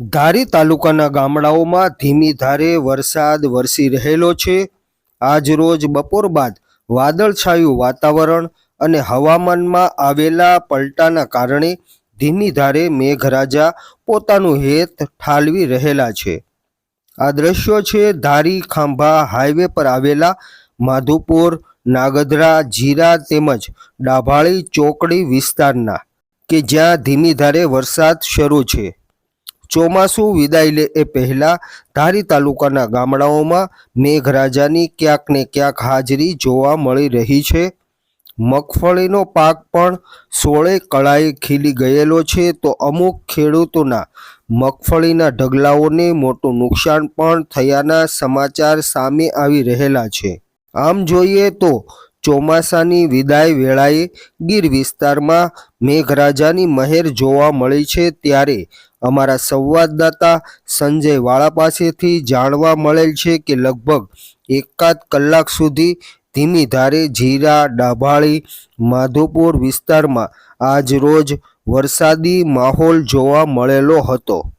ધારી તાલુકાના ગામડાઓમાં ધીમી ધારે વરસાદ વરસી રહેલો છે. આજ રોજ બપોર બાદ વાદળછાયું વાતાવરણ અને હવામાનમાં આવેલા પલટાના કારણે ધીમી ધારે મેઘરાજા પોતાનું હેત ઠાલવી રહેલા છે. આ દ્રશ્યો છે ધારી ખાંભા હાઈવે પર આવેલા માધુપુર નાગદરા જીરા તેમજ ડાભાળી ચોકડી વિસ્તારના, કે જ્યાં ધીમી ધારે વરસાદ શરૂ છે. ચોમાસું વિદાય લે એ પહેલા ધારી તાલુકાના ગામડાઓમાં મેઘરાજાની ક્યાંક ને ક્યાંક હાજરી જોવા મળી રહી છે. મગફળીનો પાક પણ સોળે કળાએ ખીલી ગયેલો છે તો અમુક ખેડૂતોના મગફળીના ઢગલાઓને મોટું નુકસાન પણ થયાના સમાચાર સામે આવી રહેલા છે. આમ જોઈએ તો ચોમાસાની વિદાય વેળાએ ગીર વિસ્તારમાં મેઘરાજાની મહેર જોવા મળી છે ત્યારે અમારા સંવાદદાતા સંજય વાળા પાસેથી જાણવા મળેલ છે કે લગભગ એકાદ કલાક સુધી ધીમી ધારે જીરા, ડાભાળી, માધોપુર વિસ્તારમાં આજ રોજ વરસાદી માહોલ જોવા મળેલો હતો.